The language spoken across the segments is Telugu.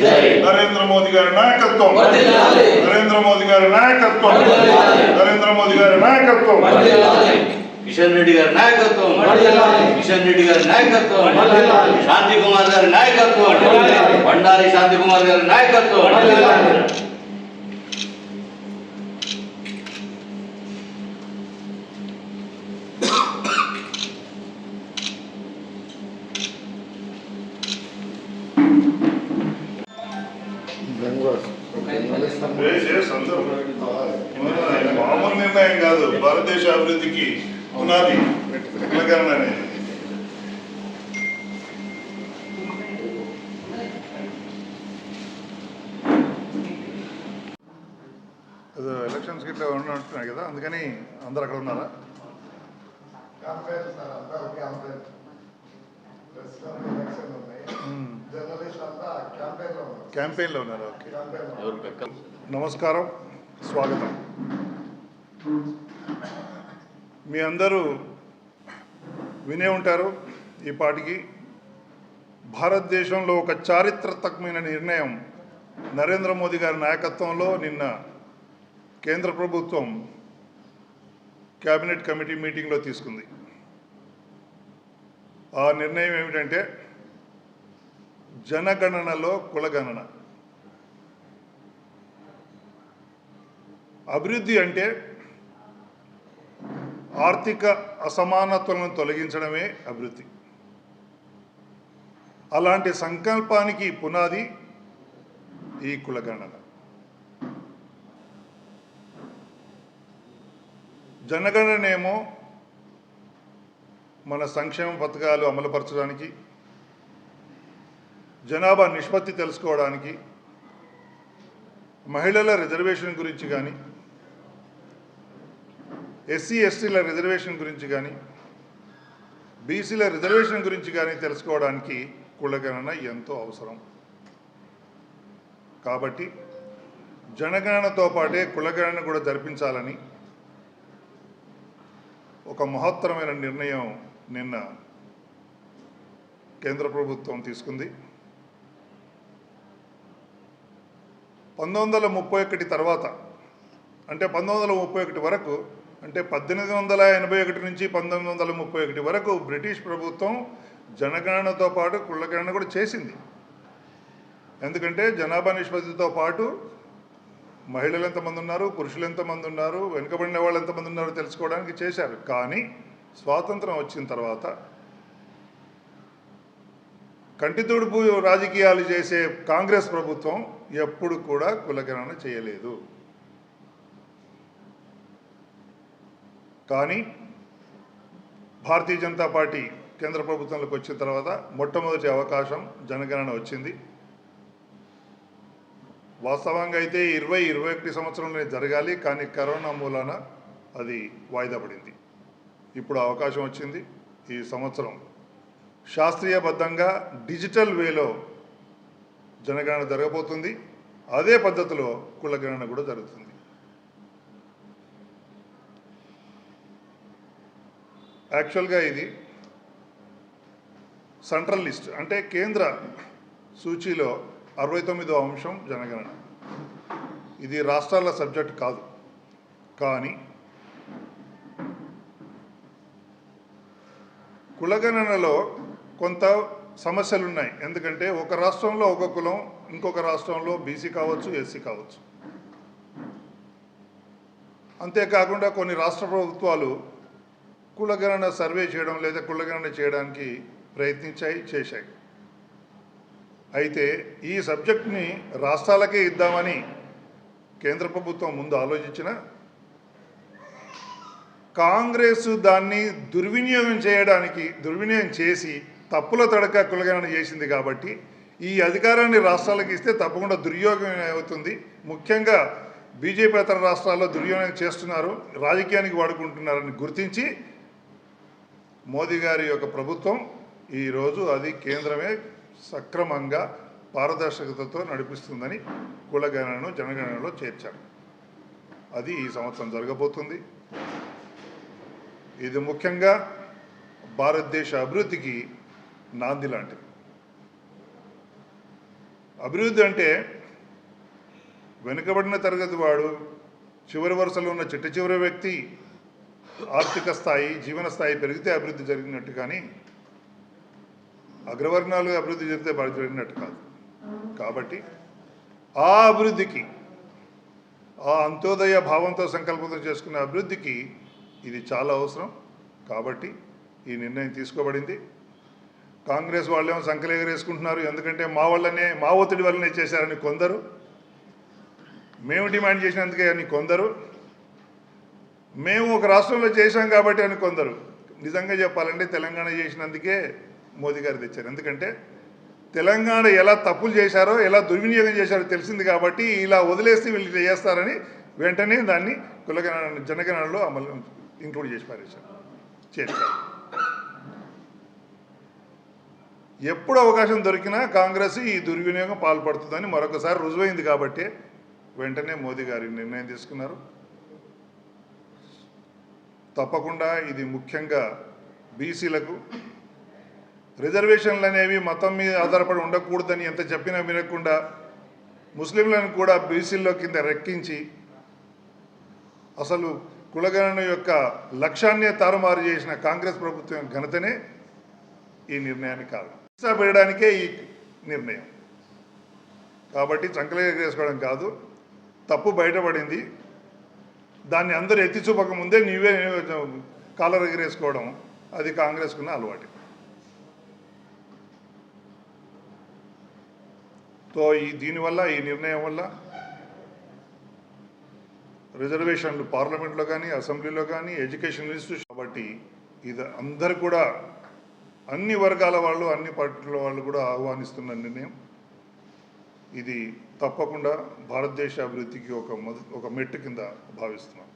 జై. నరేంద్ర మోదీ గారి నాయకత్వం వర్ధిల్లాలి. నరేంద్ర మోదీ గారి నాయకత్వం వర్ధిల్లాలి. నరేంద్ర మోదీ గారి నాయకత్వం వర్ధిల్లాలి. కిషన్ రెడ్డి గారి నాయకత్వం వర్ధిల్లాలి. కిషన్ రెడ్డి గారి నాయకత్వం వర్ధిల్లాలి. శాంతి కుమార్ గారి నాయకత్వం వర్ధిల్లాలి. బండారి శాంతి కుమార్ గారి నాయకత్వం మామూలు నిర్ణయం కాదు భారతదేశ అభివృద్ధికి పునాది అనేది ఏదో ఎలక్షన్స్ గిట్లా ఉన్నట్టున్నాయి కదా అందుకని అందరు అక్కడ ఉన్నారా. క్యాంపెయిన్లో ఉన్నారు ఓకే. నమస్కారం స్వాగతం. మీ అందరూ వినే ఉంటారు ఈ పాటికి. భారతదేశంలో ఒక చారిత్రాత్మకమైన నిర్ణయం నరేంద్ర మోదీ గారి నాయకత్వంలో నిన్న కేంద్ర ప్రభుత్వం కేబినెట్ కమిటీ మీటింగ్లో తీసుకుంది. ఆ నిర్ణయం ఏమిటంటే జనగణనలో కులగణన. అభివృద్ధి అంటే ఆర్థిక అసమానతలను తొలగించడమే అభివృద్ధి. అలాంటి సంకల్పానికి పునాది ఈ కులగణన. జనగణనేమో మన సంక్షేమ పథకాలు అమలుపరచడానికి జనాభా నిష్పత్తి తెలుసుకోవడానికి మహిళల రిజర్వేషన్ గురించి కానీ ఎస్సీ ఎస్టీల రిజర్వేషన్ గురించి కానీ బీసీల రిజర్వేషన్ గురించి కానీ తెలుసుకోవడానికి కులగణన ఎంతో అవసరం. కాబట్టి జనగణనతో పాటే కులగణన కూడా జరిపించాలని ఒక మహత్తరమైన నిర్ణయం నిన్న కేంద్ర ప్రభుత్వం తీసుకుంది. పంతొమ్మిది వందల ముప్పై ఒకటి తర్వాత అంటే పంతొమ్మిది ముప్పై ఒకటి వరకు అంటే పద్దెనిమిది వందల ఎనభై ఒకటి నుంచి పంతొమ్మిది వందల ముప్పై ఒకటి వరకు బ్రిటిష్ ప్రభుత్వం జనగణనతో పాటు కులగణన కూడా చేసింది. ఎందుకంటే జనాభా నిష్పత్తితో పాటు మహిళలు ఎంతమంది ఉన్నారు పురుషులు ఎంతమంది ఉన్నారు వెనుకబడిన వాళ్ళు ఎంతమంది ఉన్నారో తెలుసుకోవడానికి చేశారు. కానీ స్వాతంత్రం వచ్చిన తర్వాత కంటితుడుపు రాజకీయాలు చేసే కాంగ్రెస్ ప్రభుత్వం ఎప్పుడు కూడా కులగణన చేయలేదు. కానీ భారతీయ జనతా పార్టీ కేంద్ర ప్రభుత్వంలోకి వచ్చిన తర్వాత మొట్టమొదటి అవకాశం జనగణన వచ్చింది. వాస్తవంగా అయితే ఇరవై ఇరవై ఒకటి సంవత్సరంలో జరగాలి కానీ కరోనా మూలాన అది వాయిదా పడింది. ఇప్పుడు అవకాశం వచ్చింది. ఈ సంవత్సరం శాస్త్రీయబద్ధంగా డిజిటల్ వేలో జనగణన జరగబోతుంది. అదే పద్ధతిలో కులగణన కూడా జరుగుతుంది. యాక్చువల్గా ఇది సెంట్రల్ లిస్ట్ అంటే కేంద్ర సూచీలో అరవై తొమ్మిదో అంశం జనగణన. ఇది రాష్ట్రాల సబ్జెక్ట్ కాదు. కానీ కులగణనలో కొంత సమస్యలు ఉన్నాయి ఎందుకంటే ఒక రాష్ట్రంలో ఒక కులం ఇంకొక రాష్ట్రంలో బీసీ కావచ్చు ఎస్సీ కావచ్చు. అంతేకాకుండా కొన్ని రాష్ట్ర ప్రభుత్వాలు కులగణన సర్వే చేయడం లేదా కులగణన చేయడానికి ప్రయత్నించాయి చేశాయి. అయితే ఈ సబ్జెక్ట్ని రాష్ట్రాలకే ఇద్దామని కేంద్ర ప్రభుత్వం ముందు ఆలోచించిన కాంగ్రెస్ దాన్ని దుర్వినియోగం చేయడానికి దుర్వినియోగం చేసి తప్పుల తడక కులగణన చేసింది కాబట్టి ఈ అధికారాన్ని రాష్ట్రాలకు ఇస్తే తప్పకుండా దుర్యోగం అవుతుంది. ముఖ్యంగా బీజేపీ ఇతర రాష్ట్రాల్లో దుర్యోగం చేస్తున్నారు రాజకీయానికి వాడుకుంటున్నారని గుర్తించి మోదీ గారి యొక్క ప్రభుత్వం ఈరోజు అది కేంద్రమే సక్రమంగా పారదర్శకతతో నడిపిస్తుందని కులగణను జనగణనలో చేర్చారు. అది ఈ సంవత్సరం జరగబోతుంది. ఇది ముఖ్యంగా భారతదేశ అభివృద్ధికి నాంది లాంటిది. అభివృద్ధి అంటే వెనుకబడిన తరగతి వాడు చివరి వరుసలో ఉన్న చిట్ట చివరి వ్యక్తి ఆర్థిక స్థాయి జీవన స్థాయి పెరిగితే అభివృద్ధి జరిగినట్టు కానీ అగ్రవర్ణాలు అభివృద్ధి జరిగితే జరిగినట్టు కాదు. కాబట్టి ఆ అభివృద్ధికి ఆ అంత్యోదయ భావంతో సంకల్పంతో చేసుకున్న అభివృద్ధికి ఇది చాలా అవసరం. కాబట్టి ఈ నిర్ణయం తీసుకోబడింది. కాంగ్రెస్ వాళ్ళేమో సంకలేగరేసుకుంటున్నారు. ఎందుకంటే మా వల్లనే మా ఒత్తిడి వల్లనే చేశారని కొందరు. మేము డిమాండ్ చేసినందుకే అని కొందరు. మేము ఒక రాష్ట్రంలో చేశాం కాబట్టి అని కొందరు నిజంగా చెప్పాలంటే తెలంగాణ చేసినందుకే మోదీ గారు తెచ్చారు. ఎందుకంటే తెలంగాణ ఎలా తప్పులు చేశారో ఎలా దుర్వినియోగం చేశారో తెలిసింది కాబట్టి ఇలా వదిలేస్తే వీళ్ళు చేస్తారని వెంటనే దాన్ని కులగణ జనగణనలో అమలు ఇంక్లూడ్ చేసి పారేశారు. చేశారు ఎప్పుడు అవకాశం దొరికినా కాంగ్రెస్ ఈ దుర్వినియోగం పాల్పడుతుందని మరొకసారి రుజువైంది కాబట్టి వెంటనే మోదీ గారి నిర్ణయం తీసుకున్నారు. తప్పకుండా ఇది ముఖ్యంగా బీసీలకు రిజర్వేషన్లు అనేవి మతం మీద ఆధారపడి ఉండకూడదని ఎంత చెప్పినా వినకుండా ముస్లింలను కూడా బీసీల్లో కింద రెక్కించి అసలు కులగణన యొక్క లక్ష్యాన్నే తారుమారు చేసిన కాంగ్రెస్ ప్రభుత్వం ఘనతనే ఈ నిర్ణయానికి కారణం. హింస పెట్టడానికే ఈ నిర్ణయం. కాబట్టి చంకలు కాదు తప్పు బయటపడింది. దాన్ని అందరూ ఎత్తి చూపక ముందే నీవే కాలర్ ఎగిరేసుకోవడం అది కాంగ్రెస్కున్న అలవాటు. సో ఈ దీనివల్ల ఈ నిర్ణయం వల్ల రిజర్వేషన్లు పార్లమెంట్లో కానీ అసెంబ్లీలో కానీ ఎడ్యుకేషన్ ఇన్స్టిట్యూషన్ కాబట్టి ఇది అందరు కూడా అన్ని వర్గాల వాళ్ళు అన్ని పార్టీల వాళ్ళు కూడా ఆహ్వానిస్తున్న నిర్ణయం. ఇది తప్పకుండా భారతదేశ అభివృద్ధికి ఒక ఒక మెట్టు కింద భావిస్తున్నాం.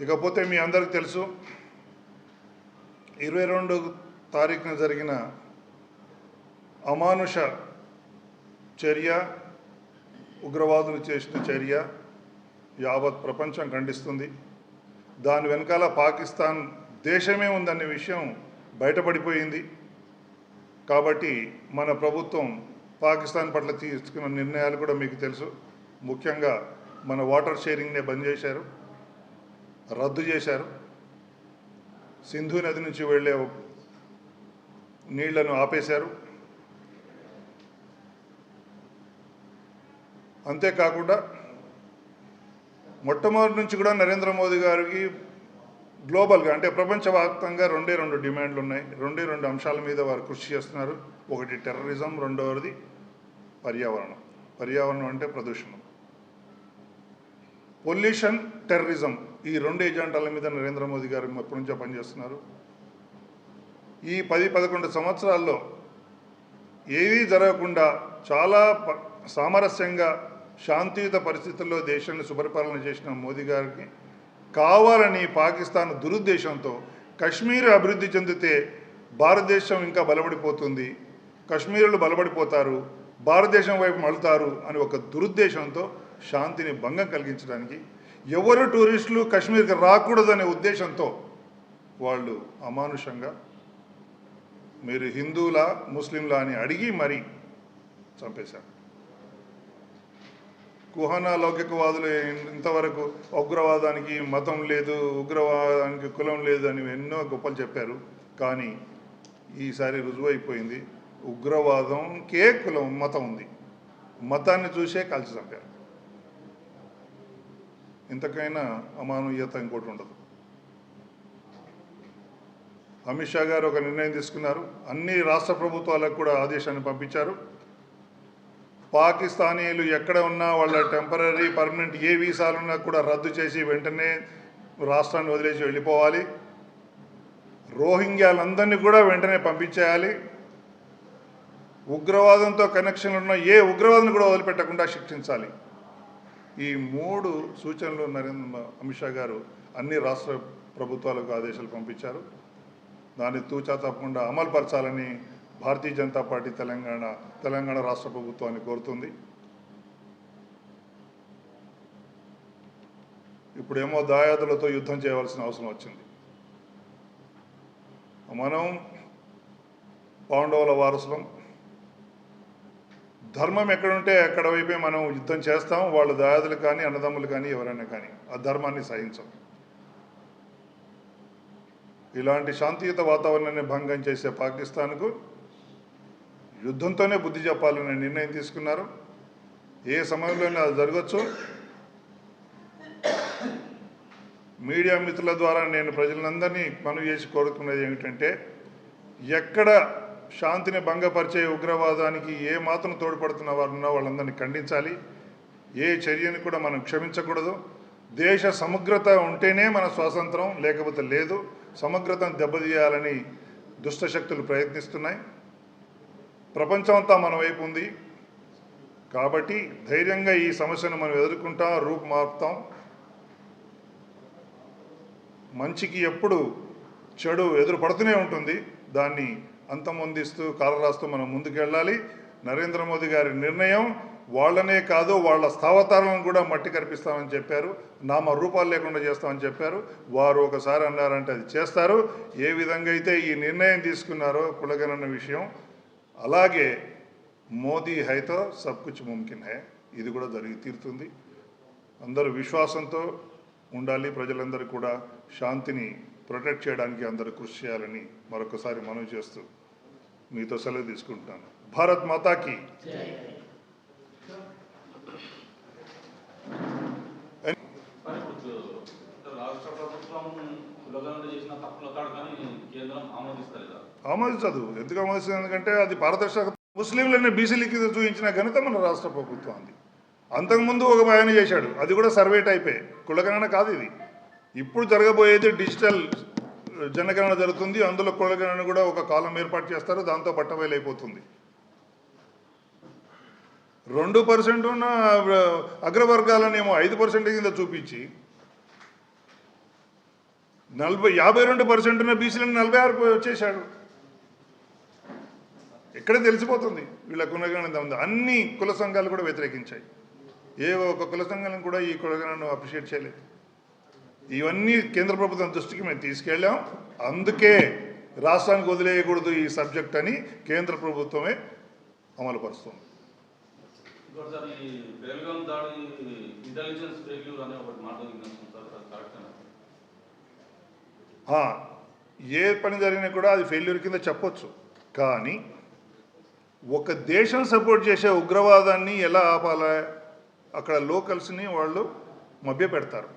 ఇకపోతే మీ అందరికి తెలుసు ఇరవై రెండు తారీఖున జరిగిన అమానుష చర్య ఉగ్రవాదులు చేసిన చర్య యావత్ ప్రపంచం ఖండిస్తుంది. దాని వెనకాల పాకిస్తాన్ దేశమే ఉందనే విషయం బయటపడిపోయింది. కాబట్టి మన ప్రభుత్వం పాకిస్తాన్ పట్ల తీసుకున్న నిర్ణయాలు కూడా మీకు తెలుసు. ముఖ్యంగా మన వాటర్ షేరింగ్నే బంద్ చేశారు రద్దు చేశారు. సింధు నది నుంచి వెళ్ళే నీళ్ళను ఆపేశారు. అంతేకాకుండా మొట్టమొదటి నుంచి కూడా నరేంద్ర మోదీ గారికి గ్లోబల్గా అంటే ప్రపంచవ్యాప్తంగా రెండే రెండు డిమాండ్లు ఉన్నాయి రెండే రెండు అంశాల మీద వారు కృషి చేస్తున్నారు. ఒకటి టెర్రరిజం రెండవది పర్యావరణం. పర్యావరణం అంటే ప్రదూషణం. పొల్యూషన్ టెర్రరిజం ఈ రెండు ఎజెండాల మీద నరేంద్ర మోదీ గారు ఎప్పటి నుంచో పనిచేస్తున్నారు. ఈ పది పదకొండు సంవత్సరాల్లో ఏదీ జరగకుండా చాలా సామరస్యంగా శాంతియుత పరిస్థితుల్లో దేశాన్ని సుపరిపాలన చేసిన మోదీ గారికి కావాలని పాకిస్తాన్ దురుద్దేశంతో కశ్మీర్ అభివృద్ధి చెందితే భారతదేశం ఇంకా బలపడిపోతుంది. కశ్మీరులు బలపడిపోతారు భారతదేశం వైపు మళ్తారు అని ఒక దురుద్దేశంతో శాంతిని భంగం కలిగించడానికి ఎవరు టూరిస్టులు కశ్మీర్కి రాకూడదనే ఉద్దేశంతో వాళ్ళు అమానుషంగా మీరు హిందువులా ముస్లింలా అని అడిగి మరీ చంపేశారు. కుహన లౌకికవాదులు ఇంతవరకు ఉగ్రవాదానికి మతం లేదు ఉగ్రవాదానికి కులం లేదు అని ఎన్నో గొప్పలు చెప్పారు. కానీ ఈసారి రుజువైపోయింది. ఉగ్రవాదంకే కులం మతం ఉంది. మతాన్ని చూసే కాల్చి చంపారు. ఇంతకైనా అమానవీయత ఇంకోటి ఉండదు. అమిత్ షా గారు ఒక నిర్ణయం తీసుకున్నారు. అన్ని రాష్ట్ర ప్రభుత్వాలకు కూడా ఆదేశాన్ని పంపించారు. పాకిస్తానీలు ఎక్కడ ఉన్నా వాళ్ళ టెంపరీ పర్మనెంట్ ఏ వీసాలు ఉన్నా కూడా రద్దు చేసి వెంటనే రాష్ట్రాన్ని వదిలేసి వెళ్ళిపోవాలి. రోహింగ్యాలందరినీ కూడా వెంటనే పంపించేయాలి. ఉగ్రవాదంతో కనెక్షన్లు ఉన్న ఏ ఉగ్రవాదాన్ని కూడా వదిలిపెట్టకుండా శిక్షించాలి. ఈ మూడు సూచనలు నరేంద్ర అమిత్ షా గారు అన్ని రాష్ట్ర ప్రభుత్వాలకు ఆదేశాలు పంపించారు. దాన్ని తూచా తప్పకుండా అమలుపరచాలని భారతీయ జనతా పార్టీ తెలంగాణ తెలంగాణ రాష్ట్ర ప్రభుత్వాన్ని కోరుతుంది. ఇప్పుడేమో దాయాదులతో యుద్ధం చేయవలసిన అవసరం వచ్చింది. మనం పాండవుల వారసులం. ధర్మం ఎక్కడుంటే అక్కడ వైపే మనం యుద్ధం చేస్తాం. వాళ్ళు దాయాదులు కానీ అన్నదమ్ములు కానీ ఎవరైనా కానీ ఆ ధర్మాన్ని సహించం. ఇలాంటి శాంతియుత వాతావరణాన్ని భంగం చేసే పాకిస్తాన్కు యుద్ధంతోనే బుద్ధి చెప్పాలనే నిర్ణయం తీసుకున్నారు. ఏ సమయంలోనే అది జరగచ్చు. మీడియా మిత్రుల ద్వారా నేను ప్రజలందరినీ మనవి చేసి కోరుకున్నది ఏమిటంటే ఎక్కడ శాంతిని భంగపరిచే ఉగ్రవాదానికి ఏ మాత్రం తోడ్పడుతున్న వారు ఉన్నా వాళ్ళందరినీ ఖండించాలి. ఏ చర్యని కూడా మనం క్షమించకూడదు. దేశ సమగ్రత ఉంటేనే మన స్వాతంత్రం లేకపోతే లేదు. సమగ్రతను దెబ్బతీయాలని దుష్టశక్తులు ప్రయత్నిస్తున్నాయి. ప్రపంచం అంతా మన వైపు ఉంది. కాబట్టి ధైర్యంగా ఈ సమస్యను మనం ఎదుర్కొంటాం రూపు మారుతాం. మంచికి ఎప్పుడు చెడు ఎదురు పడుతూనే ఉంటుంది. దాన్ని అంతమొందిస్తూ కాలరాస్తూ మనం ముందుకెళ్ళాలి. నరేంద్ర మోదీ గారి నిర్ణయం వాళ్ళనే కాదు వాళ్ళ స్థావతాలను కూడా మట్టి కనిపిస్తామని చెప్పారు. నామ రూపాలు లేకుండా చేస్తామని చెప్పారు. వారు ఒకసారి అన్నారంటే అది చేస్తారు. ఏ విధంగా అయితే ఈ నిర్ణయం తీసుకున్నారో కులగనన్న విషయం అలాగే మోదీ హైతో సబ్ కుచ్ ముమ్కిన్ హై. ఇది కూడా జరిగి తీరుతుంది. అందరూ విశ్వాసంతో ఉండాలి. ప్రజలందరూ కూడా శాంతిని ప్రొటెక్ట్ చేయడానికి అందరూ కృషి చేయాలని మరొకసారి మనవి చేస్తూ మీతో సెలవు తీసుకుంటున్నాను. భారత్ మాతాకి. రాష్ట్ర ప్రభుత్వం ఆమోదించదు. ఎందుకు ఆమోదిస్తుంది ఎందుకంటే అది పారదర్శక ముస్లింలనే బీసీలకి చూపించిన ఘనత మన రాష్ట్ర ప్రభుత్వం అంది. అంతకుముందు ఒక ఆయన చేశాడు. అది కూడా సర్వే టైపే. కులగణన కాదు ఇది. ఇప్పుడు జరగబోయేది డిజిటల్ జనగణన జరుగుతుంది. అందులో కులగణన కూడా ఒక కాలం ఏర్పాటు చేస్తారు. దాంతో పట్టబయలు రెండు పర్సెంట్ ఉన్న అగ్రవర్గాలనేమో ఐదు పర్సెంట్ కింద చూపించి నలభై యాభై రెండు పర్సెంట్ ఉన్న బీసీలను నలభై ఆరు వచ్చేసాడు ఇక్కడే తెలిసిపోతుంది వీళ్ళ కులగణన ఉంది. అన్ని కుల సంఘాలు కూడా వ్యతిరేకించాయి. ఏ ఒక కుల సంఘాలను కూడా ఈ కులగణను అప్రిషియేట్ చేయలేదు. ఇవన్నీ కేంద్ర ప్రభుత్వం దృష్టికి మేము తీసుకెళ్ళాం. అందుకే రాష్ట్రానికి వదిలేయకూడదు ఈ సబ్జెక్ట్ అని కేంద్ర ప్రభుత్వమే అమలుపరుస్తుంది. బెల్గాం దాడి ఇంటెలిజెన్స్ అనే ఒకటి మాట విన్నాం సార్ అది కరెక్టేనా ఆ, ఏ పని జరిగినా కూడా అది ఫెయిల్యూర్ కింద చెప్పొచ్చు. కానీ ఒక దేశం సపోర్ట్ చేసే ఉగ్రవాదాన్ని ఎలా ఆపాలా? అక్కడ లోకల్స్ని వాళ్ళు మభ్య పెడతారు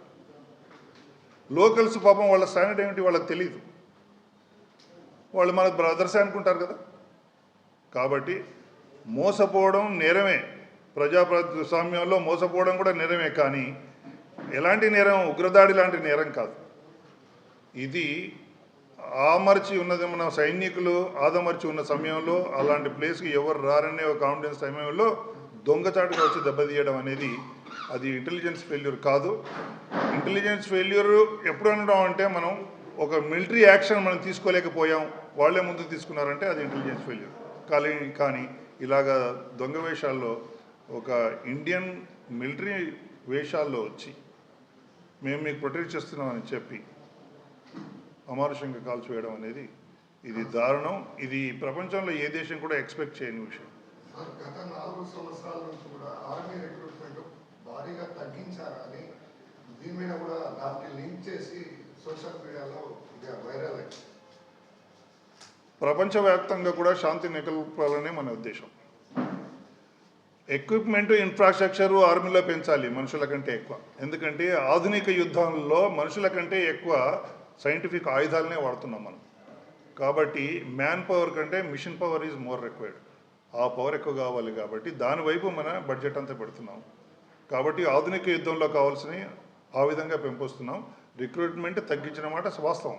లోకల్స్ పాపం వాళ్ళ స్టాండర్డ్ ఏమిటి వాళ్ళకి తెలియదు వాళ్ళు మన బ్రదర్స్ అనుకుంటారు కదా? కాబట్టి మోసపోవడం నేరమే. ప్రజాప్రస్వామ్యంలో మోసపోవడం కూడా నేరమే. కానీ ఎలాంటి నేరం? ఉగ్రదాడి లాంటి నేరం కాదు. ఇది ఆమర్చి ఉన్నది మన సైనికులు ఆదమర్చి ఉన్న సమయంలో అలాంటి ప్లేస్కి ఎవరు రారనే ఒక కాన్ఫిడెన్స్ సమయంలో దొంగచాటుగా వచ్చి దెబ్బతీయడం అనేది అది ఇంటెలిజెన్స్ ఫెయిల్యూర్ కాదు. ఇంటెలిజెన్స్ ఫెయిల్యూర్ ఎప్పుడు అనడం అంటే మనం ఒక మిలిటరీ యాక్షన్ మనం తీసుకోలేకపోయాం వాళ్ళే ముందు తీసుకున్నారంటే అది ఇంటెలిజెన్స్ ఫెయిల్యూర్. కానీ కానీ ఇలాగా దొంగ వేషాల్లో ఒక ఇండియన్ మిలిటరీ వేషాల్లో వచ్చి మేము మీకు ప్రొటెక్ట్ చేస్తున్నామని చెప్పి అమానుషంగా కాల్చివేయడం అనేది ఇది దారుణం. ఇది ప్రపంచంలో ఏ దేశం కూడా ఎక్స్పెక్ట్ చేయని విషయం. సార్ గత నాలుగు సంవత్సరాల నుంచి కూడా ఆర్మీ రిక్రూట్మెంట్ భారీగా తగ్గించారని దీని మీద కూడా దానికి లింక్ చేసి సోషల్ మీడియాలో ఇది వైరల్ అయింది. ప్రపంచవ్యాప్తంగా కూడా శాంతి నెలకొల్పాలనే మన ఉద్దేశం. ఎక్విప్మెంట్ ఇన్ఫ్రాస్ట్రక్చర్ ఆర్మీలో పెంచాలి మనుషుల కంటే ఎక్కువ. ఎందుకంటే ఆధునిక యుద్ధాల్లో మనుషుల కంటే ఎక్కువ సైంటిఫిక్ ఆయుధాలనే వాడుతున్నాం మనం. కాబట్టి మ్యాన్ పవర్ కంటే machine power is more required. ఆ పవర్ ఎక్కువ కావాలి కాబట్టి దానివైపు మన బడ్జెట్ అంతా పెడుతున్నాం. కాబట్టి ఆధునిక యుద్ధంలో కావాల్సినవి ఆ విధంగా పెంపొస్తున్నాం. రిక్రూట్మెంట్ తగ్గించిన మాట వాస్తవం.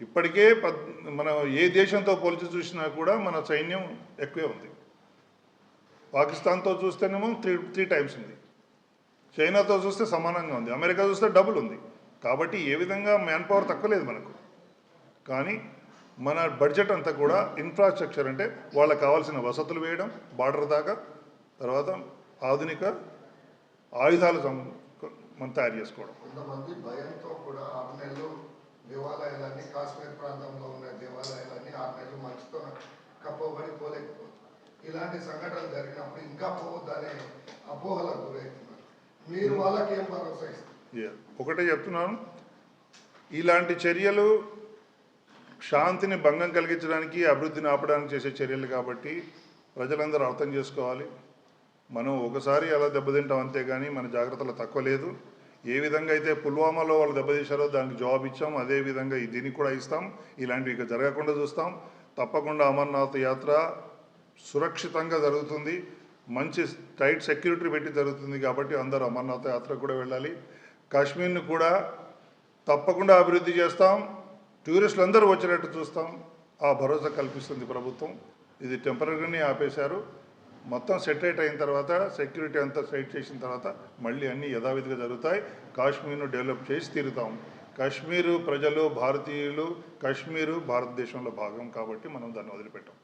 ఇప్పటికే పద్ మన ఏ దేశంతో పోల్చి చూసినా కూడా మన సైన్యం ఎక్కువే ఉంది. పాకిస్తాన్తో చూస్తేనేమో త్రీ త్రీ టైమ్స్ ఉంది. చైనాతో చూస్తే సమానంగా ఉంది. అమెరికా చూస్తే డబుల్ ఉంది. కాబట్టి ఏ విధంగా మ్యాన్ పవర్ తక్కువ లేదు మనకు. కానీ మన బడ్జెట్ అంతా కూడా ఇన్ఫ్రాస్ట్రక్చర్ అంటే వాళ్ళకి కావాల్సిన వసతులు వేయడం బార్డర్ దాకా తర్వాత ఆధునిక ఆయుధాలు మనం తయారు చేసుకోవడం. కొంతమంది భయంతో కూడా ఆరు నెలలు దేవాలయాలన్నీ కాశ్మీర్ ప్రాంతంలో ఉన్న దేవాలయాలన్నీ ఆరు నెలలు మంచుతో కప్పబడి పోలేకపోతుంది ఇలాంటి సంఘటనలు జరిగినప్పుడు ఇంకా పోవద్దనే అపోహలకు గురవుతున్నారు. మీరు వాళ్ళకి ఏం భరోసా ఇస్తారు? ఒకటే చెప్తున్నాను. ఇలాంటి చర్యలు శాంతిని భంగం కలిగించడానికి అభివృద్ధిని ఆపడానికి చేసే చర్యలు కాబట్టి ప్రజలందరూ అర్థం చేసుకోవాలి. మనం ఒకసారి అలా దెబ్బతింటాం అంతేగాని మన జాగ్రత్తలు తక్కువ లేదు. ఏ విధంగా అయితే పుల్వామాలో వాళ్ళు దెబ్బతీశారో దానికి జవాబు ఇచ్చాం. అదే విధంగా దీనికి కూడా ఇస్తాం. ఇలాంటివి ఇక జరగకుండా చూస్తాం. తప్పకుండా అమర్నాథ్ యాత్ర సురక్షితంగా జరుగుతుంది. మంచి టైట్ సెక్యూరిటీ పెట్టి జరుగుతుంది కాబట్టి అందరూ అమర్నాథ్ యాత్ర కూడా వెళ్ళాలి. కాశ్మీర్ని కూడా తప్పకుండా అభివృద్ధి చేస్తాం. టూరిస్టులు అందరూ వచ్చినట్టు చూస్తాం. ఆ భరోసా కల్పిస్తుంది ప్రభుత్వం. ఇది టెంపరీగానే ఆపేశారు. మొత్తం సెటరేట్ అయిన తర్వాత సెక్యూరిటీ అంతా సెట్ చేసిన తర్వాత మళ్ళీ అన్నీ యథావిధిగా జరుగుతాయి. కాశ్మీర్ను డెవలప్ చేసి తీరుతాం. కాశ్మీరు ప్రజలు భారతీయులు కాశ్మీరు భారతదేశంలో భాగం కాబట్టి మనం దాన్ని వదిలిపెట్టాం.